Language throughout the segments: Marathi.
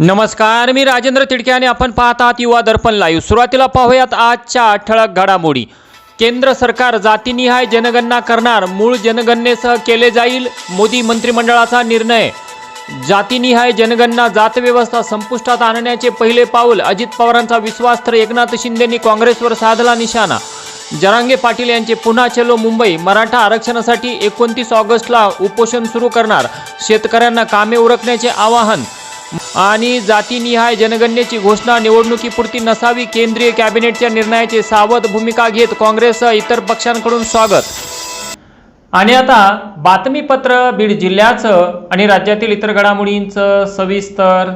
नमस्कार मी राजेंद्र तिडके आणि आपण पाहत आहात युवा दर्पण लाईव्ह सुरुवातीला पाहूयात आजच्या ठळक घडामोडी. केंद्र सरकार जातीनिहाय जनगणना करणार. मूळ जनगणनेसह केले जाईल मोदी मंत्रिमंडळाचा निर्णय. जातीनिहाय जनगणना जातव्यवस्था संपुष्टात आणण्याचे पहिले पाऊल. अजित पवारांचा विश्वास तर एकनाथ शिंदेंनी काँग्रेसवर साधला निशाणा. जरांगे पाटील यांचे पुन्हा चलो मुंबई. मराठा आरक्षणासाठी एकोणतीस ऑगस्टला उपोषण सुरू करणार. शेतकऱ्यांना कामे उरकण्याचे आवाहन. आणि जातीनिहाय जनगणनेची घोषणा निवडणुकीपुरती नसावी केंद्रीय कॅबिनेटच्या निर्णयाची सावध भूमिका घेत काँग्रेससह इतर पक्षांकडून स्वागत. आणि आता बातमीपत्र बीड जिल्ह्याचं आणि राज्यातील इतर घडामोडींचं सविस्तर.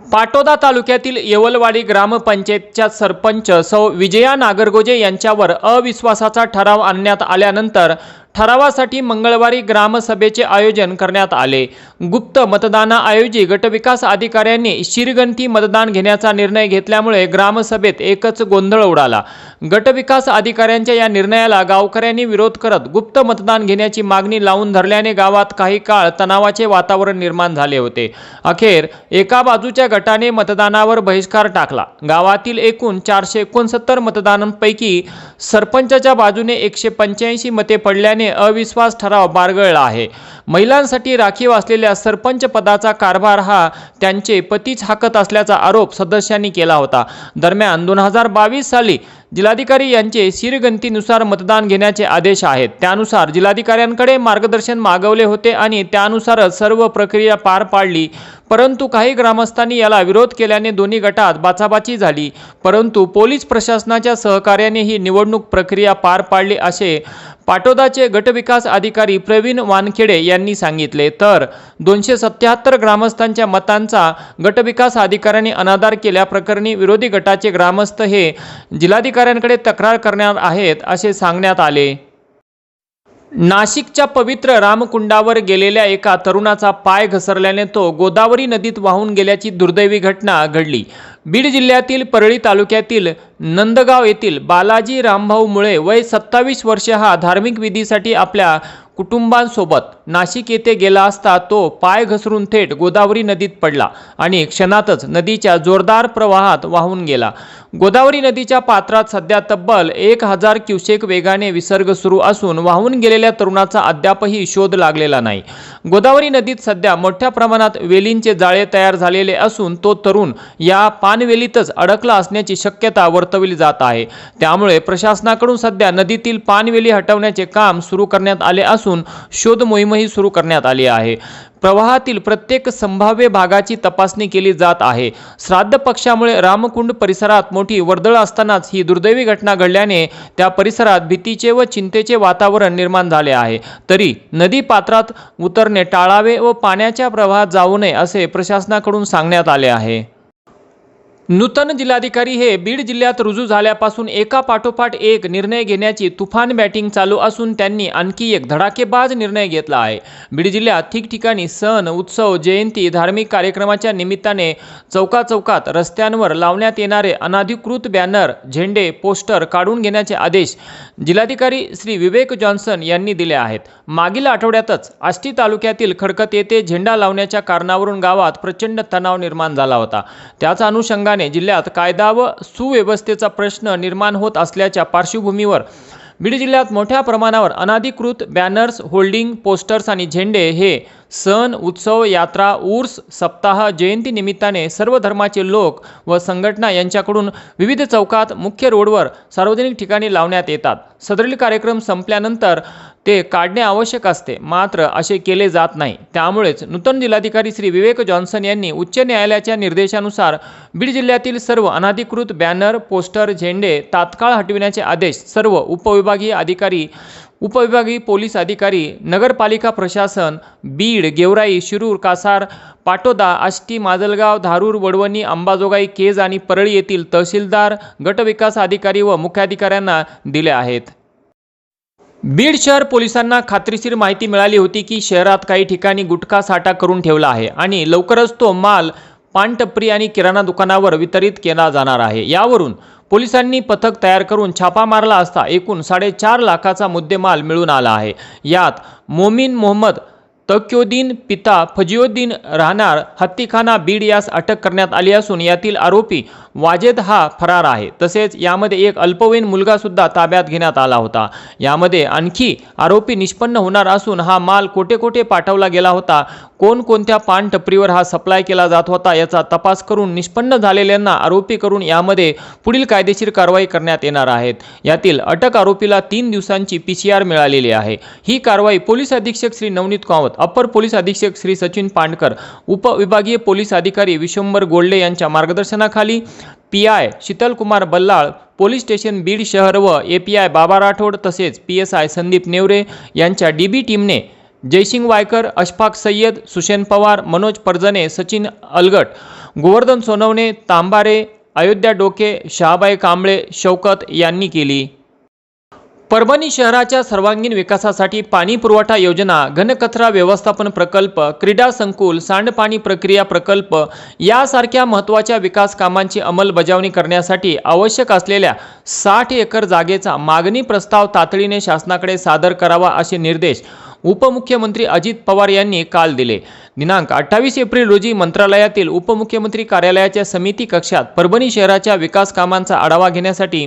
पाटोदा तालुक्यातील येवलवाडी ग्रामपंचायतच्या सरपंच सौ विजया नागरगोजे यांच्यावर अविश्वासाचा ठराव आणण्यात आल्यानंतर ठरावासाठी मंगळवारी ग्रामसभेचे आयोजन करण्यात आले. गुप्त मतदानाऐवजी गटविकास अधिकाऱ्यांनी शिरगंती मतदान घेण्याचा निर्णय घेतल्यामुळे ग्रामसभेत एकच गोंधळ उडाला. गटविकास अधिकाऱ्यांच्या या निर्णयाला गावकऱ्यांनी विरोध करत गुप्त मतदान घेण्याची मागणी लावून धरल्याने गावात काही काळ तणावाचे वातावरण निर्माण झाले होते. अखेर एका बाजूच्या गटाने मतदानावर बहिष्कार टाकला. गावातील एकूण चारशे एकोणसत्तर मतदानांपैकी सरपंचाच्या बाजूने एकशे पंच्याऐंशी मते पडल्याने अविश्वास ठराव बारगळला आहे. महिलांसाठी राखीव असलेल्या सरपंच पदाचा कारभार हा त्यांचे पतीच हाकत असल्याचा आरोप सदस्यांनी केला होता. दरम्यान दोन हजार बावीस साली जिल्हाधिकारी यांचे शिरगंतीनुसार मतदान घेण्याचे आदेश आहेत. त्यानुसार जिल्हाधिकाऱ्यांकडे मार्गदर्शन मागवले होते आणि त्यानुसारच सर्व प्रक्रिया पार पाडली. परंतु काही ग्रामस्थांनी याला विरोध केल्याने दोन्ही गटात बाचाबाची झाली. परंतु पोलीस प्रशासनाच्या सहकार्याने ही निवडणूक प्रक्रिया पार पाडली असे पाटोदाचे गटविकास अधिकारी प्रवीण वानखेडे यांनी सांगितले. तर दोनशे सत्याहत्तर ग्रामस्थांच्या मतांचा गटविकास अधिकाऱ्यांनी अनादार केल्याप्रकरणी विरोधी गटाचे ग्रामस्थ हे जिल्हाधिकाऱ्यांकडे तक्रार करणार आहेत असे सांगण्यात आले. नाशिकच्या पवित्र रामकुंडावर गेलेल्या एका तरुणाचा पाय घसरल्याने तो गोदावरी नदीत वाहून गेल्याची दुर्दैवी घटना घडली. बीड जिल्ह्यातील परळी तालुक्यातील नंदगाव येथील बालाजी रामभाऊ मुळे वय सत्तावीस वर्ष हा धार्मिक विधीसाठी आपल्या कुटुंबांसोबत नाशिक येथे गेला असता तो पाय घसरून थेट गोदावरी नदीत पडला आणि क्षणातच नदीच्या जोरदार प्रवाहात वाहून गेला. गोदावरी नदीच्या पात्रात सध्या तब्बल एक हजार क्युसेक वेगाने विसर्ग सुरू असून वाहून गेलेल्या तरुणाचा अद्यापही शोध लागलेला नाही. गोदावरी नदीत सध्या मोठ्या प्रमाणात वेलींचे जाळे तयार झालेले असून तो तरुण या पानवेलीतच अडकला असण्याची शक्यता वर्तवली जात आहे. त्यामुळे प्रशासनाकडून सध्या नदीतील पानवेली हटवण्याचे काम सुरू करण्यात आले असून शोध मोहीमही सुरू करण्यात आली आहे. प्रवाहातील प्रत्येक संभाव्य भागाची तपासणी केली जात आहे. श्राद्ध पक्षामुळे रामकुंड परिसरात मोठी वर्दळ असतानाच ही दुर्दैवी घटना घडल्याने त्या परिसरात भीतीचे व चिंतेचे वातावरण निर्माण झाले आहे. तरी नदी पात्रात उतरणे टाळावे व पाण्याच्या प्रवाहात जाऊ नये असे प्रशासनाकडून सांगण्यात आले आहे. नूतन जिल्हाधिकारी हे बीड जिल्ह्यात रुजू झाल्यापासून एका पाठोपाठ एक निर्णय घेण्याची तुफान बॅटिंग चालू असून त्यांनी आणखी एक धडाकेबाज निर्णय घेतला आहे. बीड जिल्ह्यात ठिकठिकाणी सण उत्सव जयंती धार्मिक कार्यक्रमाच्या निमित्ताने चौकाचौकात रस्त्यांवर लावण्यात येणारे अनाधिकृत बॅनर झेंडे पोस्टर काढून घेण्याचे आदेश जिल्हाधिकारी श्री विवेक जॉन्सन यांनी दिले आहेत. मागील आठवड्यातच आष्टी तालुक्यातील खडकत येथे झेंडा लावण्याच्या कारणावरून गावात प्रचंड तणाव निर्माण झाला होता. त्याच अनुषंगाने जिल्ह्यात कायदा व सुव्यवस्थेचा प्रश्न निर्माण होत असल्याच्या पार्श्वभूमीवर बीड जिल्ह्यात मोठ्या प्रमाणावर अनाधिकृत बॅनर्स होल्डिंग पोस्टर्स आणि झेंडे हे सण उत्सव यात्रा ऊर्स सप्ताह जयंती निमित्ताने सर्व धर्माचे लोक व संघटना यांच्याकडून विविध चौकात मुख्य रोडवर सार्वजनिक ठिकाणी लावण्यात येतात. सदरील कार्यक्रम संपल्यानंतर ते काढणे आवश्यक असते मात्र असे केले जात नाही. त्यामुळेच नूतन जिल्हाधिकारी श्री विवेक जॉन्सन यांनी उच्च न्यायालयाच्या निर्देशानुसार बीड जिल्ह्यातील सर्व अनाधिकृत बॅनर पोस्टर झेंडे तात्काळ हटविण्याचे आदेश सर्व उपविभागीय अधिकारी उपविभागीय पोलीस अधिकारी नगरपालिका प्रशासन बीड गेवराई शिरूर कासार पाटोदा आष्टी माजलगाव धारूर वडवणी अंबाजोगाई केज आणि परळी येथील तहसीलदार गटविकास अधिकारी व मुख्याधिकाऱ्यांना दिले आहेत. बीड शहर पोलिसांना खात्रीशीर माहिती मिळाली होती की शहरात काही ठिकाणी गुटखा साठा करून ठेवला आहे आणि लवकरच तो माल पानटपरी आणि किराणा दुकानावर वितरित केला जाणार आहे. यावरून पोलिसांनी पथक तयार करून छापा मारला असता एकूण साडेचार लाखाचा मुद्देमाल मिळून आला आहे. यात मोमीन मोहम्मद तक्योद्दीन पिता फजियोद्दीन राहणार हत्तीखाना बीड यास अटक करण्यात आली असून यातील आरोपी वाजेद हा फरार आहे. तसेच यामध्ये एक अल्पवयीन मुलगासुद्धा ताब्यात घेण्यात आला होता. यामध्ये आणखी आरोपी निष्पन्न होणार असून हा माल कोठे कोठे पाठवला गेला होता कोणकोणत्या पानटपरीवर हा सप्लाय केला जात होता याचा तपास करून निष्पन्न झालेल्यांना आरोपी करून यामध्ये पुढील कायदेशीर कारवाई करण्यात येणार आहेत. यातील अटक आरोपीला तीन दिवसांची पी सी आर मिळालेली आहे. ही कारवाई पोलीस अधीक्षक श्री नवनीत आहोत. अपर पोलीस अधीक्षक श्री सचिन पांडकर उपविभागीय पोलीस अधिकारी विश्वंभर गोल्डे यांच्या मार्गदर्शनाखाली P I Sheetalkumar Ballal police station Beed शहर व A P I Baba Rathod तसेच P S I Sandeep Nevare यांच्या डी बी टीमने जयसिंग वायकर अशफाक सय्यद सुशेन पवार मनोज परजने सचिन अलगट गोवर्धन सोनवणे तांबारे अयोध्या डोके शहाबाई कांबळे शौकत यांनी केली. परभणी शहराच्या सर्वांगीण विकासासाठी पाणी पुरवठा योजना घनकचरा व्यवस्थापन प्रकल्प क्रीडा संकुल सांडपाणी प्रक्रिया प्रकल्प यासारख्या महत्त्वाच्या विकास कामांची अंमलबजावणी करण्यासाठी आवश्यक असलेल्या साठ एकर जागेचा मागणी प्रस्ताव तातडीने शासनाकडे सादर करावा असे निर्देश उपमुख्यमंत्री अजित पवार यांनी काल दिले. दिनांक अठ्ठावीस एप्रिल रोजी मंत्रालयातील उपमुख्यमंत्री कार्यालयाच्या समिती कक्षात परभणी शहराच्या विकास कामांचा आढावा घेण्यासाठी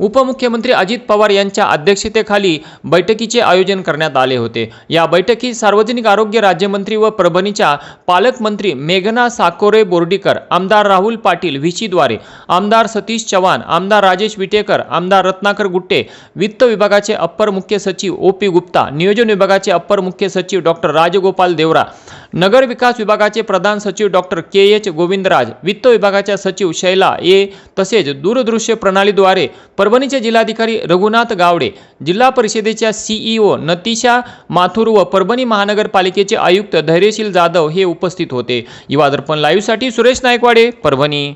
उपमुख्यमंत्री अजित पवार यांच्या अध्यक्षतेखाली बैठकीचे आयोजन करण्यात आले होते. या बैठकीत सार्वजनिक आरोग्य राज्यमंत्री व परभणीच्या पालकमंत्री मेघना साकोरे बोर्डीकर आमदार राहुल पाटील व्हीसीद्वारे आमदार सतीश चव्हाण आमदार राजेश विटेकर आमदार रत्नाकर गुट्टे वित्त विभागाचे अप्पर मुख्य सचिव ओ पी गुप्ता नियोजन विभागाचे अप्पर मुख्य सचिव डॉक्टर राजगोपाल देवरा नगर विकास विभागाचे प्रधान सचिव डॉक्टर के एच गोविंदराज वित्त विभागाच्या सचिव शैला ए तसेच दूरदृश्य प्रणालीद्वारे परभणीचे जिल्हाधिकारी रघुनाथ गावडे जिल्हा परिषदेच्या सीईओ नतिशा माथुर व परभणी महानगरपालिकेचे आयुक्त धैर्यशील जाधव हे उपस्थित होते. Yuva Darpan लाईव्हसाठी Suresh Naikwade Parbhani.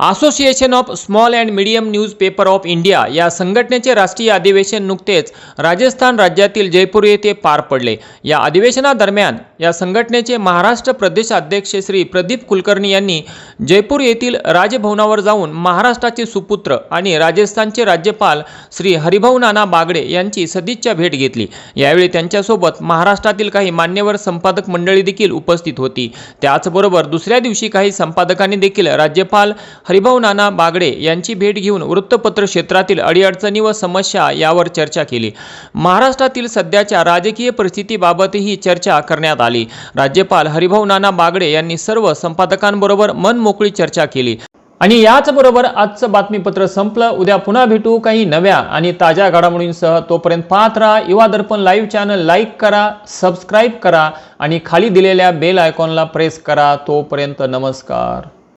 Association of small and medium newspaper of India या संघटनेचे राष्ट्रीय अधिवेशन नुकतेच राजस्थान राज्यातील जयपूर येथे पार पडले. या अधिवेशनादरम्यान या संघटनेचे महाराष्ट्र प्रदेश अध्यक्ष श्री प्रदीप कुलकर्णी यांनी जयपूर येथील राजभवनावर जाऊन महाराष्ट्राचे सुपुत्र आणि राजस्थानचे राज्यपाल श्री हरिभाऊ नाना बागडे यांची सदिच्छा भेट घेतली. यावेळी त्यांच्यासोबत महाराष्ट्रातील काही मान्यवर संपादक मंडळी देखील उपस्थित होती. त्याचबरोबर दुसऱ्या दिवशी काही संपादकांनी देखील राज्यपाल हरिभाऊ नाना बागडे यांची भेट घेऊन वृत्तपत्र क्षेत्रातील अडीअडचणी व समस्या यावर चर्चा केली. महाराष्ट्रातील सध्याच्या राजकीय परिस्थितीबाबतही चर्चा करण्यात आली. आली. राज्यपाल हरिभाऊ नाना बागडे यांनी सर्व संपादकांबरोबर मनमोकळी चर्चा केली. आणि याचबरोबर आजचं बातमीपत्र संपलं. उद्या पुन्हा भेटू काही नव्या आणि ताज्या घडामोडींसह. तोपर्यंत पाहत राहा Yuva Darpan live channel. Like करा सबस्क्राईब करा आणि खाली दिलेल्या बेल आयकॉनला प्रेस करा. तोपर्यंत नमस्कार.